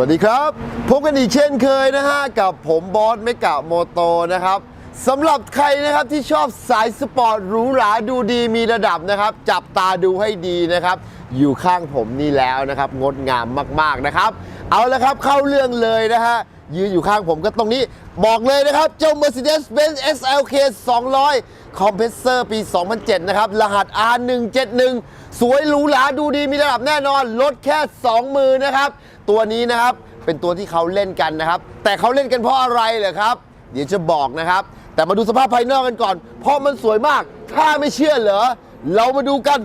วัสดีครับ พบกันอีกเช่นเคยนะฮะ กับผมบอสเมกะโมโตนะครับสำหรับใครนะครับที่ชอบสายสปอร์ตหรูหราดูดีมีระดับนะครับ จับตาดูให้ดีนะครับ อยู่ข้างผมนี่แล้วนะครับ งดงามมากๆนะครับ เอาละครับเข้าเรื่องเลยนะฮะ ยืนอยู่ข้างผมก็ตรงนี้ บอกเลยนะครับ เจ้า Mercedes-Benz SLK 200 คอมเพรสเซอร์ปี 2007 นะครับ รหัส R171 สวยหรูหราดูดีมีระดับแน่นอน ลดแค่ 2 มือนะครับ ตัวนี้นะครับ เป็นตัวที่เขาเล่นกันนะครับ แต่เขาเล่นกันเพราะอะไรเหรอครับ เดี๋ยวจะบอกนะครับ แต่มาดูสภาพภายนอกกันก่อน เพราะมันสวยมาก ถ้าไม่เชื่อเหรอ เรามาดูกัน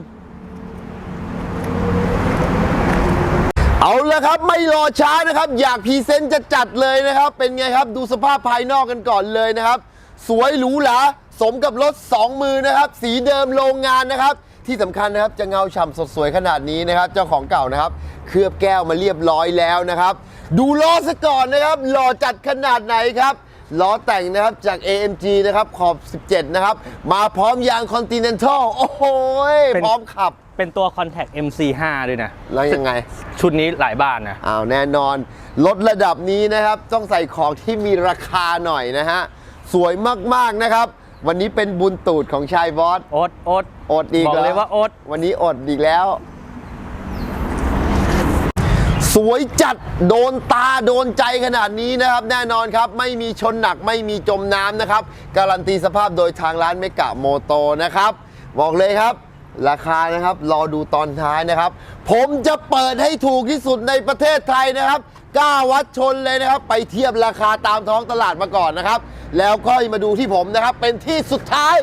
เอาละครับไม่รอช้านะครับ อยากพรีเซนต์จะจัดเลยนะครับ เป็นไงครับ ดูสภาพภายนอกกันก่อนเลยนะครับ สวยหรูหราสมกับรถ 2 มือนะครับ สีเดิมโรงงานนะครับ ที่สำคัญนะครับจะเงาฉ่ำสดสวยขนาดนี้นะครับ เจ้าของเก่านะครับ เคลือบแก้วมาเรียบร้อยแล้วนะครับ ดูล้อซะก่อนนะครับ หล่อจัดขนาดไหนครับล้อแต่งนะครับจาก AMG นะครับขอบ 17 นะครับ มาพร้อมยาง Continental โอ้โหยเป็นพร้อมขับ เป็นตัว Contact MC5 ด้วยนะ แล้วยังไง ชุดนี้หลายบ้านนะอ้าวแน่นอนรถระดับนี้นะครับ ต้องใส่ของที่มีราคาหน่อยนะฮะ สวยมาก ๆ นะครับ วันนี้เป็นบุญตูดของชายบอสโอ๊ตโอ๊ตอดอีกบอกหรเลยว่าโอ๊ตวันนี้อดอีกแล้ว สวยจัดโดนตาโดนใจขนาดนี้นะครับ แน่นอนครับ ไม่มีชนหนักไม่มีจมน้ำนะครับ การันตีสภาพโดยทางร้านเมกะโมโตนะครับ บอกเลยครับ ราคานะครับรอดูตอนท้ายนะครับ ผมจะเปิดให้ถูกที่สุดในประเทศไทยนะครับกล้าวัดชนเลยนะครับ ไปเทียบราคาตามท้องตลาดมาก่อนนะครับ แล้วก็มาดูที่ผมนะครับ เป็นที่สุดท้าย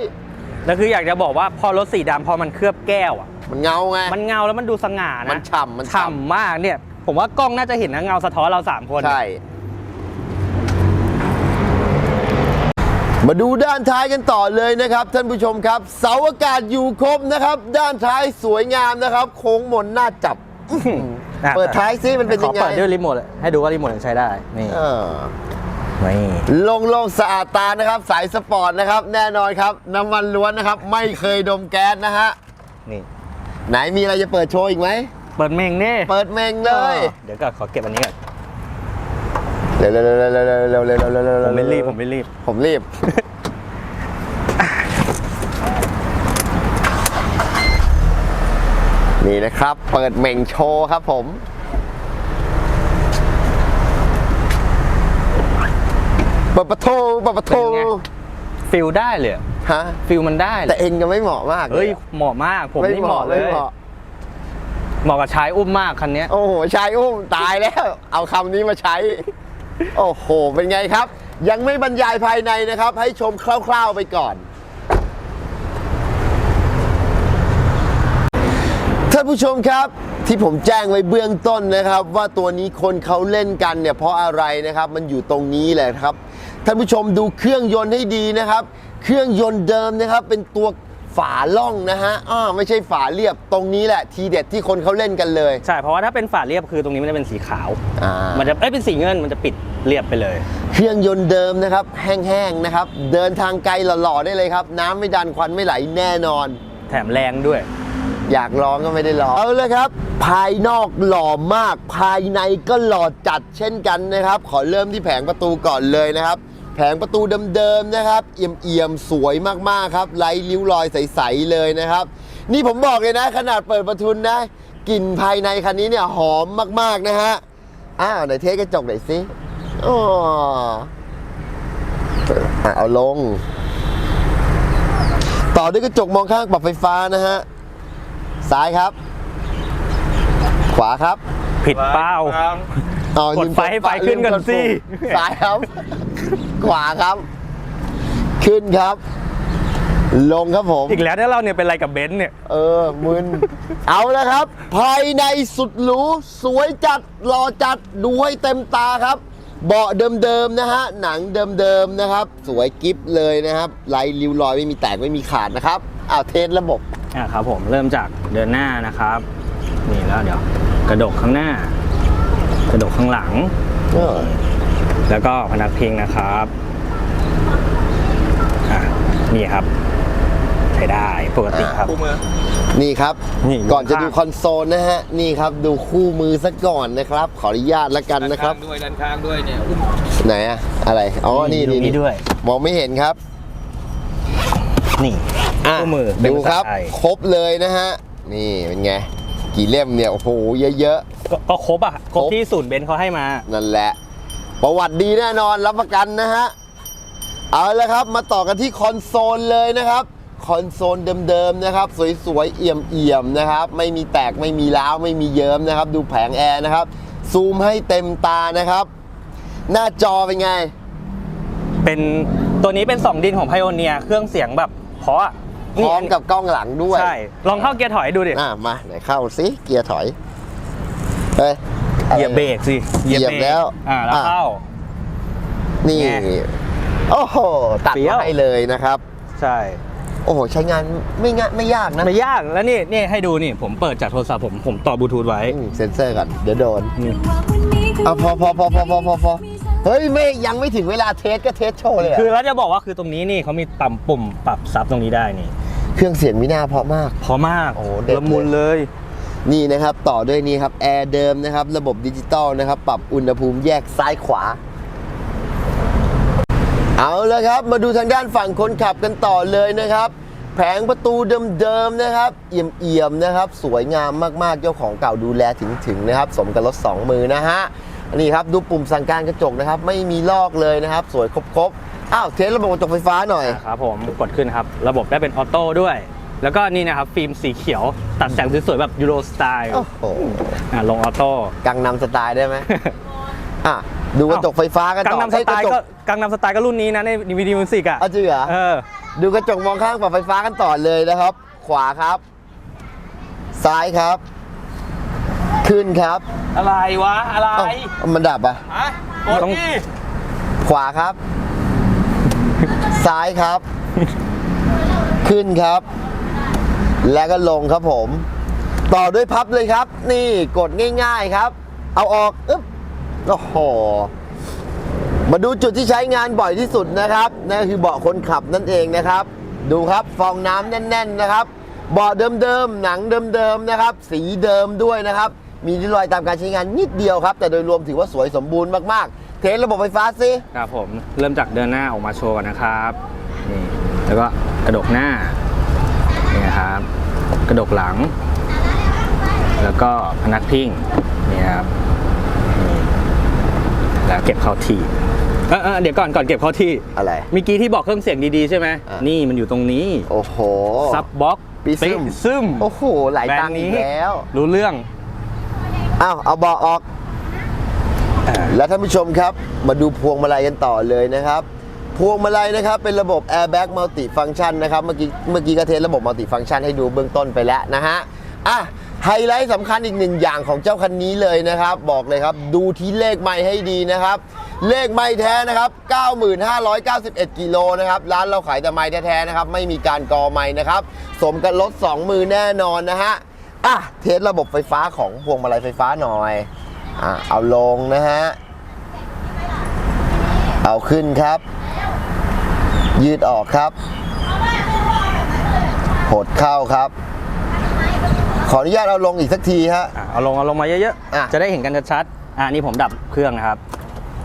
แล้วคืออยากจะบอกว่าพอรถสีดำพอมันเคลือบแก้วอะ มันเงาไง มันเงาแล้วมันดูสง่านะมันฉ่ำมันฉ่ำ ฉ่ำมากเนี่ย ผมว่ากล้องน่าจะเห็นนะเงาสะท้อนเราสามคน ใช่ มาดูด้านท้ายกันต่อเลยนะครับ ท่านผู้ชมครับ เสาอากาศอยู่ครบนะครับ ด้านท้ายสวยงามนะครับ โค้งมนหน้าจับ อะเปิดท้ายซิมันเป็นขยัองไงเปิดด้วยรีโมทเลยให้ดูว่ารีโมทยังใช้ได้ นี่เออนี่โล่งๆสะอาดตานะครับ สายสปอร์ตนะครับ แน่นอนครับ น้ำมันล้วนนะครับ ไม่เคยดมแก๊สนะฮะ นี่ ไหนมีอะไรจะเปิดโชว์อีกไหม เปิดเมงนี่เปิดเมงเลย เดี๋ยวก่อนขอเก็บอันนี้ก่อน เร็วๆๆๆๆๆๆๆๆๆผมไม่รีบผมไม่รีบ ผมรีบ นี่นะครับ เปิดเหม่งโชว์ครับผมเปิดประตูเปิดประตูเป็นไง ฟิลได้เลยอะฮะ ฟิลมันได้เลแต่ยเองก็ไม่เหมาะมากเฮ้ยลอะเหมาะมาก ผมนี่เหมาะเลย ไเหมาะเหมาะกับชายอุ้มมากคันเนี้ยโอ้โหชายอุ้มตายแล้ว เอาคำนี้มาใช้ โอ้โห เป็นไงครับ ยังไม่บรรยายภายในนะครับ ให้ชมคร่าวๆไปก่อน ท่านผู้ชมครับที่ผมแจ้งไว้เบื้องต้นนะครับ ว่าตัวนี้คนเขาเล่นกันเนี่ยเพราะอะไรนะครับ มันอยู่ตรงนี้แหละครับท่านผู้ชมดูเครื่องยนต์ให้ดีนะครับ เครื่องยนต์เดิมนะครับ เป็นตัว ฝาล่องนะฮะอ้าไม่ใช่ฝาเรียบตรงนี้แหละ ทีเด็ดที่คนเขาเล่นกันเลย ใช่ เพราะว่าถ้าเป็นฝาเรียบคือตรงนี้มันจะเป็นสีขาว อ่า มันจะเอ้ยเป็นสีเงินมันจะปิดเรียบไปเลย เครื่องยนต์เดิมนะครับ แห้งๆนะครับ เดินทางไกลหล่อๆได้เลยครับ น้ำไม่ดันควันไม่ไหลแน่นอน แถมแรงด้วย อยากลองก็ไม่ได้ลองเอาเลยครับ ภายนอกหล่อมาก ภายในก็หล่อจัดเช่นกันนะครับ ขอเริ่มที่แผงประตูก่อนเลยนะครับ แผงประตูเดิมๆนะครับ เอี่ยมๆ สวยมากๆครับไร้ริ้วรอยใสๆเลยนะครับ นี่ผมบอกเลยนะ ขนาดเปิดประทุนนะกลิ่นภายในคันนี้เนี่ยหอมมากๆนะฮะอ้าวไหนเทสกระจกหน่อยสิอ๋ออะเอาลง ต่อด้วยกระจกมองข้างปรับไฟฟ้านะฮะซ้ายครับ ขวาครับ ผิดเป้าอ๋อกดไฟให้ไฟขึ้นก่อนสิ ซ้ายครับ ขวาครับ ขึ้นครับ ลงครับผม อีกแล้วเนี่ยเราเนี่ยเป็นอะไรกับเบนซ์เนี่ย เออมึน เอาแล้วครับ ภายในสุดหรู สวยจัดหล่อจัดดูให้เต็มตาครับ เบาะเดิมๆนะฮะ หนังเดิมๆนะครับ สวยกิฟเลยนะครับไร้ริ้วรอยไม่มีแตกไม่มีขาดนะครับอ้าวเทสระบบ อะครับผมเริ่มจากเดินหน้านะครับ นี่แล้วเดี๋ยว กระดกข้างหน้า กระดกข้างหลัง เออ แล้วก็พนักพิงนะครับอะนี่ครับช้ได้ปกติครับ คู่มือ นี่ครับ นี่ก่อนจะข้างดูคอนโซลนะฮะ นี่ครับดูคู่มือซะก่อนนะครับ ขออนุญาตแล้วกันด้านนะครับข้างด้วยด้านข้างด้วยเนี่ยอุ้มไหนอะอะไร อ๋อ นี่ดูนี่นี้ด้วย มองไม่เห็นครับนี่อะคู่มือเป็นดูครับภาษาไทยครบเลยนะฮะ นี่เป็นไง กี่เล่มเนี่ย โอ้โห เยอะ ก็ก็ครบอะครบครบ ที่ศูนย์เบนซ์เขาให้มา ๆ นั่นแหละ ประวัติดีแน่นอนรับประกันนะฮะ เอาละครับมาต่อกันที่คอนโซลเลยนะครับ คอนโซลเดิมๆนะครับ สวยๆเอี่ยมๆนะครับ ไม่มีแตกไม่มีร้าวไม่มีเยิ้มนะครับ ดูแผงแอร์นะครับ ซูมให้เต็มตานะครับ หน้าจอเป็นไง เป็นตัวนี้เป็น 2 ดินของไพโอเนียเครื่องเสียงแบบเพราะอะพร้อมกับกล้องหลังด้วยใช่ ลองเข้าเกียร์ถอยดูดิ อะมาไหนเข้าสิเกียร์ถอยเฮ้ย เหยียบเบรกสิเหยียบรกแล้ว อ่าแล้วอะเข้า นี่ไงโอ้โห ตัดเฟี้ยวมาให้เลยนะครับ ใช่ โอ้โห ใช้งานไม่ง่ายไม่ยากนะ ไม่ยากแล้วนี่นี่ให้ดูนี่ ผมเปิดจากโทรศัพท์ผม ผมต่อบลูทูธไว้อืมเซ็นเซอร์ก่อน เดี๋ยวโดนนี่เอาพอพอพอพอพอพอพอเฮ้ยไม่ยังไม่ถึงเวลาเทสก็เทสโชว์เลยอะคือแล้วจะบอกว่าคือตรงนี้นี่เขามีต่ำปุ่มปรับซับตรงนี้ได้นี่ เครื่องเสียงมิน่าเพราะมากเพราะมากโอ้โหเด็ดเลยละมุนเลย นี่นะครับต่อด้วยนี่ครับแอร์เดิมนะครับ ระบบดิจิตอลนะครับ ปรับอุณหภูมิแยกซ้ายขวา เอาละครับ มาดูทางด้านฝั่งคนขับกันต่อเลยนะครับ แผงประตูเดิมๆนะครับเอี่ยมๆนะครับ สวยงามมากๆเจ้าของเก่าดูแลถึงๆนะครับ สมกับรถสองมือนะฮะนี่ครับดูปุ่มสั่งการกระจกนะครับ ไม่มีลอกเลยนะครับ สวยครบๆอ้าวเทสระบบกระจกไฟฟ้าหน่อยครับผมกดขึ้นครับ ระบบได้เป็นออโต้ด้วย แล้วก็นี่นะครับฟิล์มสีเขียวตัดแสงสวยๆแบบยูโรสไตล์โอ้โหอะลงออโต้กังนำสไตล์ได้ไหมอะดูกระจกไฟฟ้ากันกัต่งอนำสไตล์เอ้ยระจก็กังนำสไตล์ก็รุ่นนี้นะในดีวีดีมิวสิกอะเอาจริงเหรอเออดูกระจกมองข้างปรับไฟฟ้ากันต่อเลยนะครับ ขวาครับ ซ้ายครับ ขึ้นครับอะไรวะอะไรเอ้ามันดับอะ ฮะกดต้องดิขวาครับ ซ้ายครับ ขึ้นครับ แล้วก็ลงครับผม ต่อด้วยพับเลยครับ นี่กดง่ายๆครับ เอาออกอึ๊บโอ้โหมาดูจุดที่ใช้งานบ่อยที่สุดนะครับนั่นคือเบาะคนขับนั่นเองนะครับ ดูครับฟองน้ำแน่น ๆนะครับ เบาะเดิมๆหนังเดิมๆนะครับ สีเดิมด้วยนะครับ มีริ้วรอยตามการใช้งานนิดเดียวครับ แต่โดยรวมถือว่าสวยสมบูรณ์มากๆ เทสระบบไฟฟ้าสิครับผมเริ่มจากเดินหน้าออกมาโชว์ก่อนนะครับนี่แล้วก็กระดกหน้า นี่นะครับ กระดกหลัง แล้วก็พนักพิงนี่ครับนี่แล้วเก็บเข้าที่เออเออเดี๋ยวก่อนก่อนเก็บเข้าที่อะไรเมื่อกี้ที่บอกเครื่องเสียงดีๆใช่ไหมอะนี่มันอยู่ตรงนี้ โอ้โหซับบ็อกปีซึมซึมโอ้โหหลายตังค์อีกแล้ว รู้เรื่องอ้าวเอาเบาะออกอ่าแล้วท่านผู้ชมครับ มาดูพวงมาลัยกันต่อเลยนะครับ พวงมาลัยนะครับเป็นระบบ airbag multi function นะครับเมื่อกี้เมื่อกี้ก็เทสระบบ multi function ให้ดูเบื้องต้นไปแล้วนะฮะอะไฮไลท์สำคัญอีกหนึ่งอย่างของเจ้าคันนี้เลยนะครับ บอกเลยครับ ดูที่เลขไม้ให้ดีนะครับ เลขไม้แท้นะครับ 9591 กิโลนะครับ ร้านเราขายแต่ไม้แท้ๆนะครับ ไม่มีการกอไม้นะครับ สมกับรถ2 มือแน่นอนนะฮะอะเทสระบบไฟฟ้าของพวงมาลัยไฟฟ้าหน่อยอะเอาลงนะฮะ เอาขึ้นครับ ยืดออกครับ หดเข้าครับ ขออนุญาตเอาลงอีกสักทีฮะ อะเอาลงเอาลงมาเยอะอะ ๆ จะได้เห็นกันชัดๆอ่านี่ผมดับเครื่องนะครับ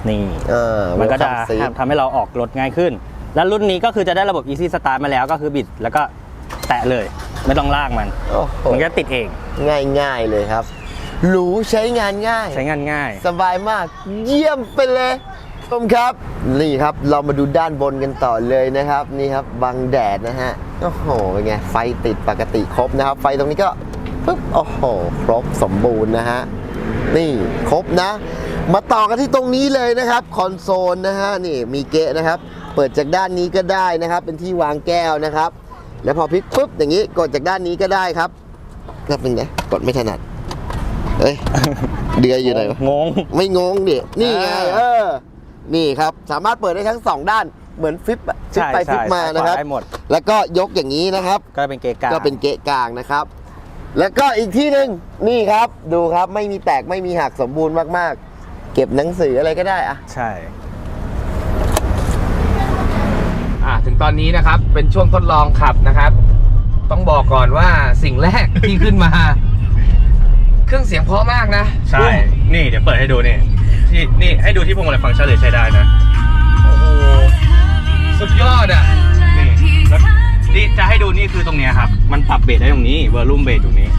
นี่ เออมันก็จะ welcome seat ทำให้เราออกรถง่ายขึ้น แล้วรุ่นนี้ก็คือจะได้ระบบ Easy Start มาแล้วก็คือบิด แล้วก็แตะเลย ไม่ต้องลากมัน โอ้โห มันก็ติดเองง่ายๆเลยครับ หรูใช้งานง่าย ใช้งานง่าย สบายมาก เยี่ยมไปเลย ชมครับ นี่ครับเรามาดูด้านบนกันต่อเลยนะครับ นี่ครับบังแดดนะฮะโอ้โหเป็นไงไฟติดปกติครบนะครับ ไฟตรงนี้ก็ปึ๊บโอ้โห ครบสมบูรณ์นะฮะนี่ครบนะ มาต่อกันที่ตรงนี้เลยนะครับ คอนโซลนะฮะนี่มีเกะนะครับ เปิดจากด้านนี้ก็ได้นะครับ เป็นที่วางแก้วนะครับ แล้วพอพลิกปุ๊บอย่างนี้กดจากด้านนี้ก็ได้ครับก็เป็นไงกดไม่ถนัดเอ้ยเดือยอยู่ไหนวะงง ไม่งงดินี่ไงอ่าเออ นี่ครับ สามารถเปิดได้ทั้งสองด้านเหมือนฟลิปอะฟลิปใช่ไปฟลิปใช่มานะครับได้หมด แล้วก็ยกอย่างนี้นะครับ ก็เป็นเกกาก็เป็นเกะกลางนะครับ แล้วก็อีกที่หนึ่งนี่ครับดูครับไม่มีแตกไม่มีหักสมบูรณ์มากๆ เก็บหนังสืออะไรก็ได้อะใช่อ่าถึงตอนนี้นะครับเป็นช่วงทดลองขับนะครับ ต้องบอกก่อนว่าสิ่งแรกที่ขึ้นมา เครื่องเสียงเพราะมากนะ ใช่ นี่เดี๋ยวเปิดให้ดูนี่ ที่นี่ให้ดูที่พวงมาลัยฟังก์ชันเลยใช้ได้นะ โอ้โห สุดยอดอะ นี่แล้วนี่จะให้ดูนี่คือตรงเนี้ยครับ มันปรับเบสได้ตรงนี้เวอร์ลุ่มเบสตรงนี้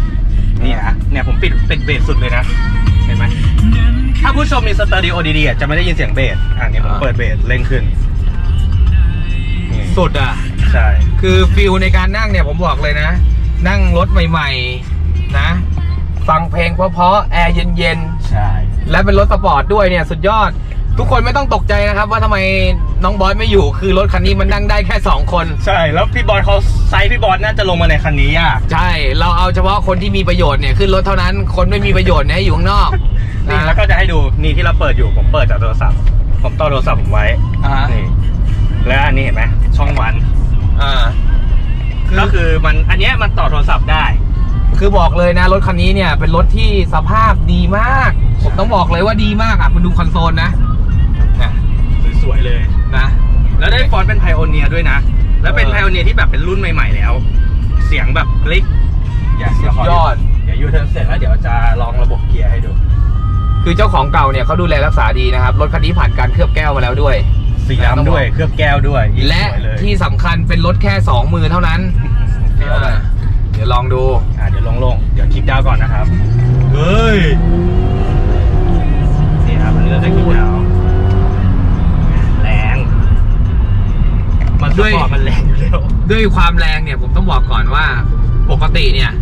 นี่นะ เนี่ยผมปิดปิดเบสสุดเลยนะ เห็นไหม ถ้าผู้ชมมีสเตอริโอดีๆอะจะไม่ได้ยินเสียงเบส อะเนี่ยผมอ่าเปิดเบสเร่งขึ้นนี่สุดอะ ใช่ คือฟิลในการนั่งเนี่ยผมบอกเลยนะ นั่งรถใหม่ ๆ นะ ฟังเพลงเพราะๆแอร์เย็นใช่ ๆ และเป็นรถสปอร์ตด้วยเนี่ยสุดยอด ทุกคนไม่ต้องตกใจนะครับ ว่าทำไมน้องบอสไม่อยู่คือรถคันนี้มันนั่งได้แค่ 2 คน ใช่ แล้วพี่บอลเขาไซส์พี่บอลน่าจะลงมาในคันนี้ยากใช่ เราเอาเฉพาะคนที่มีประโยชน์เนี่ยขึ้นรถเท่านั้นคนไม่มีประโยชน์เนี่ยให้อยู่ข้างนอกนี่นะแล้วก็จะให้ดูนี่ที่เราเปิดอยู่ผมเปิดจากโทรศัพท์ ผมต่อโทรศัพท์ผมไว้อ่านี่แล้วอันนี้เห็นไหมช่องวันอ่าก็คือมันอันเนี้ยมันต่อโทรศัพท์ได้ คือบอกเลยนะรถคันนี้เนี่ยเป็นรถที่สภาพดีมาก ผมต้องบอกเลยว่าดีมากอะคุณดูคอนโซลนะนะสวยๆเลยนะ แล้วได้ฟอนต์เป็นไพโอเนียด้วยนะ แล้วเป็นเออไพโอเนียที่แบบเป็นรุ่นใหม่ๆแล้ว เสียงแบบคลิกอย่าสุเดี๋ยวดขยอดเดี๋ยวยูเทิร์นเสร็จแล้วเดี๋ยวจะลองระบบเกียร์ให้ดู คือเจ้าของเก่าเนี่ยเขาดูแลรักษาดีนะครับรถคันนี้ผ่านการเคลือบแก้วมาแล้วด้วยสีดำด้วยเคลือบแก้วด้วยยิ่งและสวยเลยที่สำคัญเป็นรถแค่2มือเท่านั้นเฟี้ยวเลยเดี๋ยวลองดู อะเดี๋ยวลงๆ เดี๋ยวคลิกดาวน์ก่อนนะครับ เฮ้ย นี่ครับอันนี้เราจะคลิกดาวน์แรง มันสด้วยปอร์ตมันแรงอยู่แล้วด้วยความแรงเนี่ยผมต้องบอกก่อนว่าปกติเนี่ย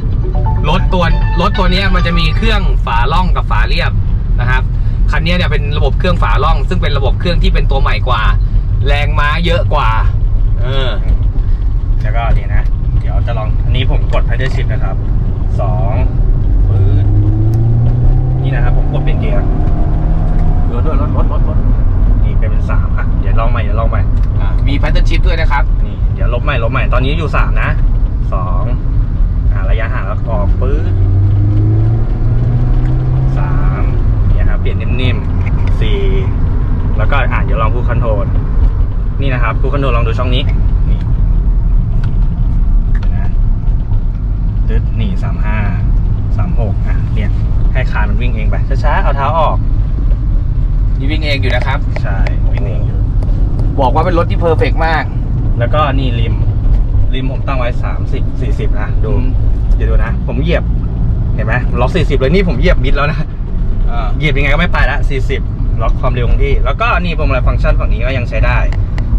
รถตัวรถตัวเนี้ยมันจะมีเครื่องฝาล่องกับฝาเรียบนะครับคันเนี้ยเนี่ยเป็นระบบเครื่องฝาล่อง ซึ่งเป็นระบบเครื่องที่เป็นตัวใหม่กว่า แรงม้าเยอะกว่า เออ แล้วก็นี่นะ เดี๋ยวจะลองอันนี้ผมกด pedal shift นะครับ สองปื๊ดนี่นะครับผมกดเป็นเกียร์รถรถรถรถรถรถนี่เป็นเป็นสามอะเดี๋ยวลองใหม่เดี๋ยวลองใหม่อะมีพัตเตอร์ชิพด้วยนะครับนี่เดี๋ยวลบใหม่ลบใหม่ตอนนี้อยู่สามนะสองอ่าระยะห่างแล้วออกปื๊ดสามเนี่ยครับเปลี่ยนนิ่มๆสี่แล้วก็อ่านเดี๋ยวลองพูดคอนโทรลนี่นะครับพูดคอนโทรลลองดูช่องนี้ นี่ นะ ตึ๊ดนี่สามห้าสามหกอะเนี่ยให้คานมันวิ่งเองไปช้าๆเอาเท้าออก นี่วิ่งเองอยู่นะครับ ใช่วิ่งเองอยู่ บอกว่าเป็นรถที่เพอร์เฟกมาก แล้วก็นี่ริม ริมผมตั้งไว้สามสิบสี่สิบนะดูอืม เดี๋ยวดูนะ ผมเหยียบ เห็นไหมล็อกสี่สิบเลยนี่ผมเหยียบมิดแล้วนะ อ่า เหยียบยังไงก็ไม่ไปละสี่สิบล็อกความเร็วคงที่ แล้วก็นี่พวงมาลัยฟังก์ชันฝั่งนี้ก็ยังใช้ได้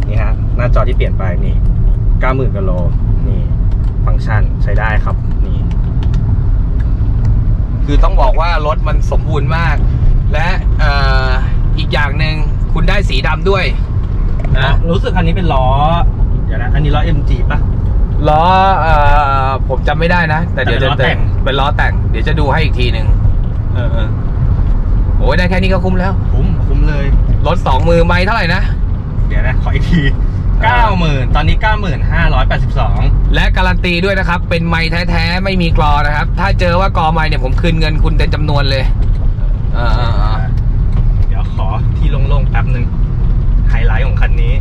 นี่ฮะ หน้าจอที่เปลี่ยนไปนี่เก้าหมื่นกิโลนี่ ฟังก์ชันใช้ได้ครับนี่คือต้องบอกว่ารถมันสมบูรณ์มาก และเอ่ออีกอย่างหนึ่งคุณได้สีดำด้วยนะรู้สึกอันนี้เป็นล้อเดี๋ยวนะอันนี้ล้อ MG ป่ะล้อเอ่อผมจำไม่ได้นะ แต่เดี๋ยวแต่จะเป็นล้อแต่งเป็นล้อแต่ง เดี๋ยวจะดูให้อีกทีหนึ่งเออเออโอ้ยได้แค่นี้ก็คุ้มแล้ว คุ้มคุ้มเลย รถสองมือไม่เท่าไหร่นะ เดี๋ยวนะ ขออีกที เก้าหมื่นตอนนี้เก้าหมื่นห้าร้อยแปดสิบสองและการันตีด้วยนะครับ เป็นไม้แท้ๆ ไม่มีกรอนะครับ ถ้าเจอว่ากรอไม้เนี่ยผมคืนเงินคุณเต็มจำนวนเลยเออเออเออเดี๋ยวขอที่โล่งๆแป๊บหนึ่งไฮไลท์ของคันนี้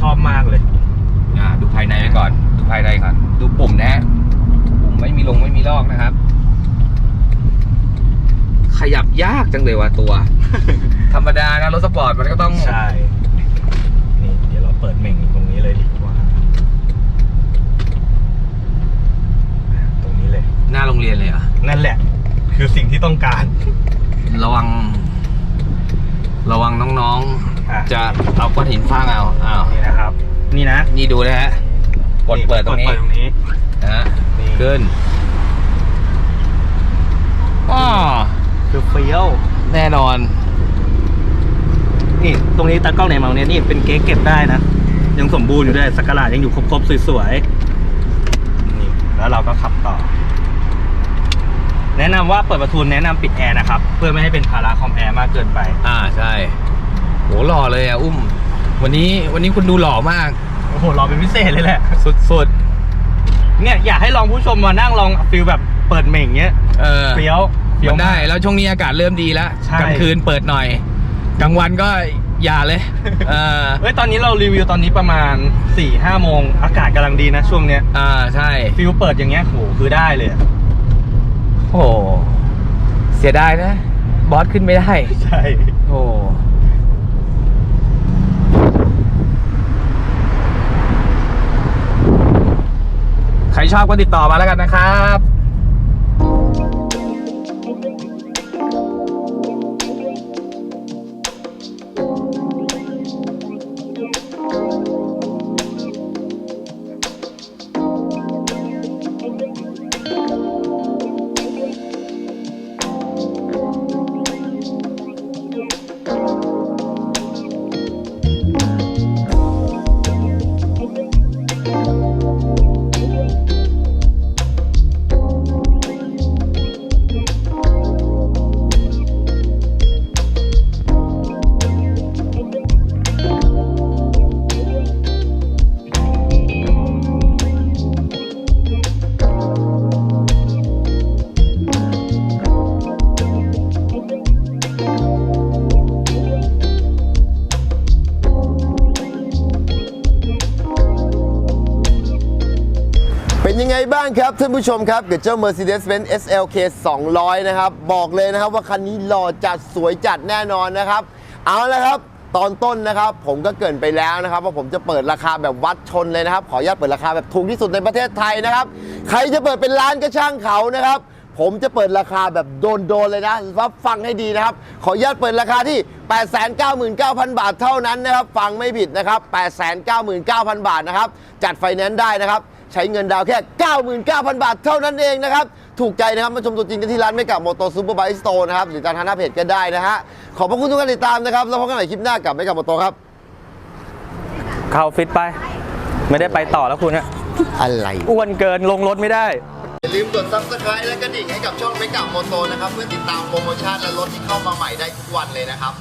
ชอบมากเลย อ่า ดูภายในไปก่อน ดูภายในก่อน ดูปุ่มนะฮะปุ่มไม่มีลงไม่มีลอกนะครับ ขยับยากจังเลยว่ะตัว ธรรมดานะรถสปอร์ตมันก็ต้องใช่นี่ เดี๋ยวเราเปิดเม่งตรงนี้เลยดีกว่า ตรงนี้เลย หน้าโรงเรียนเลยเหรอะ นั่นแหละ คือสิ่งที่ต้องการ ระวัง ระวังน้องอะ ๆ จะเอาก้อนหินฟาดเอาอ้าวนี่นะครับ นี่นะนี่ดูนะฮะกดเปิดตรงนี้กเปิดตรงนี้ นะฮะนี่ ขึ้นอ้อคือเฟี้ยว แน่นอน นี่ตรงนี้ตากล้องไหนมาเนี่ยนี่เป็นเก๊กเก็บได้นะ ยังสมบูรณ์อยู่ด้วยสกกระดาษยังอยู่ครบๆสวยๆนี่แล้วเราก็ขับต่อ แนะนำว่าเปิดประตูแนะนำปิดแอร์นะครับ เพื่อไม่ให้เป็นภาระคอมแอร์มากเกินไป อ่าใช่โหหล่อเลยอะอุ้ม วันนี้วันนี้คุณดูหล่อมากโอ้โหรอเป็นพิเศษเลยแหละ สุดเนี่ยอยากให้ลองผู้ชมมานั่งลองฟิลแบบเปิดเหม่งเงี้ยๆเออเฟี้ยวเฟี้ยมัวนได้ มาก แล้วช่วงนี้อากาศเริ่มดีแล้วใช่ กลางคืนเปิดหน่อย กลางวันก็อย่าเลยเออเฮ้ยตอนนี้เรารีวิวตอนนี้ประมาณ4ี่ห้าโมงอากาศกำลังดีนะช่วงเนี้ยอ่าใช่ฟิลเปิดอย่างเงี้ยโหคือได้เลยอะโอ้โหเสียดายนะ บอสขึ้นไม่ได้ ใช่โอ้ใครชอบก็ติดต่อมาแล้วกันนะครับ ครับท่านผู้ชมครับกับเจ้า Mercedes-Benz SLK 200 นะครับ บอกเลยนะครับว่าคันนี้หล่อจัดสวยจัดแน่นอนนะครับ เอาละครับ ตอนต้นนะครับ ผมก็เกินไปแล้วนะครับ ว่าผมจะเปิดราคาแบบวัดชนเลยนะครับ ขออนุญาตเปิดราคาแบบถูกที่สุดในประเทศไทยนะครับ ใครจะเปิดเป็นล้านก็ช่างเขานะครับ ผมจะเปิดราคาแบบโดนๆเลยนะรับฟังให้ดีนะครับ ขออนุญาตเปิดราคาที่ 899,000 บาทเท่านั้นนะครับ ฟังไม่ผิดนะครับ 899,000 บาทนะครับ จัดไฟแนนซ์ได้นะครับ ใช้เงินดาวน์แค่ 99,000 บาทเท่านั้นเองนะครับ ถูกใจนะครับมาชมตัวจริงกันที่ร้านไม่กับโมโตซูเปอร์ไบค์สโตร์นะครับ หรือการทางหน้าเพจก็ได้นะฮะ ขอบพระคุณทุกการติดตามนะครับ แล้วพบกันใหม่คลิปหน้ากับไม่กับโมโตครับ เข้าฟิตไป ไม่ได้ไปต่อแล้วคุณฮะอะไร อ้วนเกินลงรถไม่ได้ อย่าลืมกด subscribe และกระดิ่งให้กับช่องไม่กับโมโตนะครับ เพื่อติดตามโปรโมชั่นและรถที่เข้ามาใหม่ได้ทุกวันเลยนะครับ